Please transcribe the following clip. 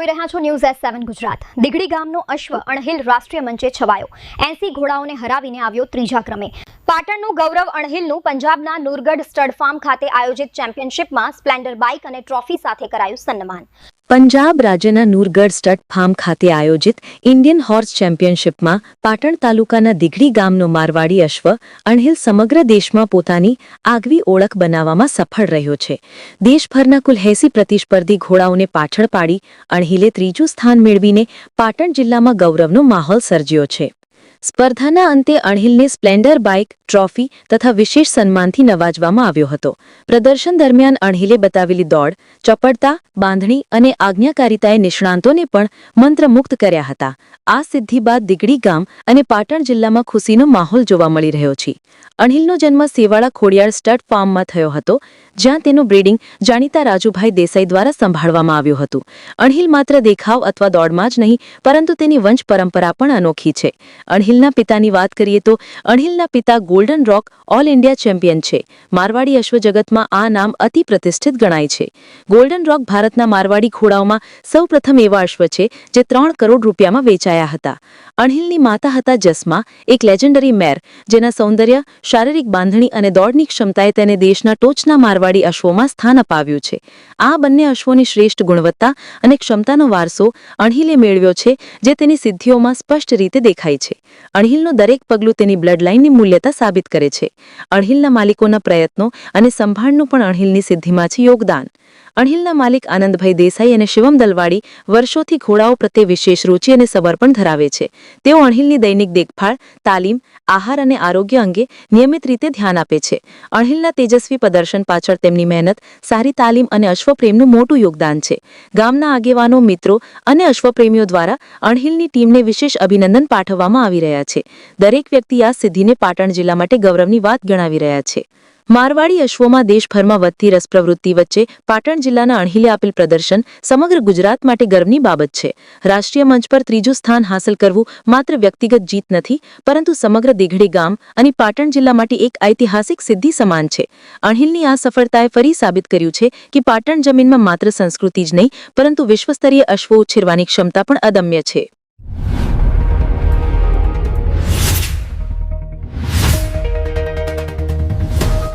જોઈ રહ્યા છો news S seven Gujarat. Digdi ગામનો અશ્વ અણહિલ રાષ્ટ્રીય મંચે છવાયો. એસી ઘોડાઓને હરાવીને આવ્યો ત્રીજા ક્રમે. પાટણનું ગૌરવ અણહિલનું પંજાબના નુરગઢ સ્ટડ ફાર્મ ખાતે આયોજિત ચેમ્પિયનશિપમાં સ્પ્લેન્ડર બાઇક અને ટ્રોફી સાથે કરાયું સન્માન. પંજાબ રાજ્યના નૂરગઢ સ્ટટ ફાર્મ ખાતે આયોજિત ઇન્ડિયન હોર્સ ચેમ્પિયનશિપમાં પાટણ તાલુકાના દીઘડી ગામનો મારવાડી અશ્વ અણહિલ સમગ્ર દેશમાં પોતાની આગવી ઓળખ બનાવવામાં સફળ રહ્યો છે. દેશભરના કુલ એસી પ્રતિસ્પર્ધી ઘોડાઓને પાછળ પાડી અણહિલે ત્રીજું સ્થાન મેળવીને પાટણ જિલ્લામાં ગૌરવનો માહોલ સર્જ્યો છે. સ્પર્ધાના અંતે અણહિલને સ્પ્લેન્ડર બાઇક, ટ્રોફી તથા વિશેષ સન્માનથી નવાજવામાં આવ્યો હતો. પ્રદર્શન દરમિયાન અણહિલે બતાવેલી દોડ ચપળતા બાંધણી અને આજ્ઞાકારિતાએ નિષ્ણાંતોને પણ મંત્રમુક્ત કર્યા હતા. આ સિદ્ધિ બાદ દીગડી ગામ અને પાટણ જિલ્લામાં ખુશીનો માહોલ જોવા મળી રહ્યો છે. અણહિલનો જન્મ સેવાળા ખોડિયાળ સ્ટડ ફાર્મમાં થયો હતો, જ્યાં તેનું બ્રીડિંગ જાણીતા રાજુભાઈ દેસાઈ દ્વારા સંભાળવામાં આવ્યું હતું. અણહિલ માત્ર દેખાવ અથવા દોડમાં જ નહીં, પરંતુ તેની વંશ પરંપરા પણ અનોખી છે. અણહિલના પિતાની વાત કરીએ તો અણહિલના પિતા golden rock all India champion છે. મારવાડી અશ્વજગતમાં આ નામ અતિ પ્રતિષ્ઠિત ગણાય છે. ગોલ્ડન રોક ભારતના મારવાડી ઘોડાઓમાં સૌપ્રથમ એવા અશ્વ છે, જે ત્રણ કરોડ રૂપિયામાં વેચાયા હતા. અણહિલની માતા હતા જસ્મા, એક લેજેન્ડરી મેર જેના સૌંદર્ય, શારીરિક બાંધણી અને દોડની ક્ષમતાએ તેને દેશના ટોચના મારવાડી અશ્વોમાં સ્થાન અપાવ્યું છે. આ બંને અશ્વોની શ્રેષ્ઠ ગુણવત્તા અને ક્ષમતાનો વારસો અણહિલે મેળવ્યો છે, જે તેની સિદ્ધિઓમાં સ્પષ્ટ રીતે દેખાય છે. અણહિલનું દરેક પગલું તેની બ્લડલાઇનની મૂલ્યતા સાબિત કરે છે. અણહિલના માલિકોના પ્રયત્નો અને સંભાળનું પણ અણહિલની સિદ્ધિમાં છે યોગદાન. અણહિલના માલિક આનંદભાઈ દેસાઈ અને શિવમ દલવાડી વર્ષોથી ઘોડાઓ પ્રત્યે વિશેષ રૂચિ અને સમર્પણ ધરાવે છે. તેઓ અણહિલની દૈનિક દેખભાળ, તાલીમ, આહાર અને આરોગ્ય અંગે નિયમિત રીતે ધ્યાન આપે છે. અણહિલના તેજસ્વી પ્રદર્શન પાછળ તેમની મહેનત, સારી તાલીમ અને અશ્વપ્રેમનું મોટું યોગદાન છે. ગામના આગેવાનો, મિત્રો અને અશ્વપ્રેમીઓ દ્વારા અણહિલની ટીમને વિશેષ અભિનંદન પાઠવવામાં આવી રહ્યા છે. દરેક વ્યક્તિ આ સિદ્ધિને પાટણ જિલ્લા માટે ગૌરવની વાત ગણાવી રહ્યા છે. મારવાડી અશ્વોમાં દેશભરમાં વધતી રસ પ્રવૃત્તિ વચ્ચે પાટણ જિલ્લાના અણહિલે આપેલ પ્રદર્શન સમગ્ર ગુજરાત માટે ગર્વની બાબત છે. રાષ્ટ્રીય મંચ પર ત્રીજું સ્થાન હાંસલ કરવું માત્ર વ્યક્તિગત જીત નથી, પરંતુ સમગ્ર દિઘડી ગામ અને પાટણ જિલ્લા માટે એક ઐતિહાસિક સિદ્ધિ સમાન છે. અણહિલની આ સફળતાએ ફરી સાબિત કર્યું છે કે પાટણ જમીનમાં માત્ર સંસ્કૃતિ જ નહીં, પરંતુ વિશ્વસ્તરીય અશ્વો ઉછેરવાની ક્ષમતા પણ અદમ્ય છે.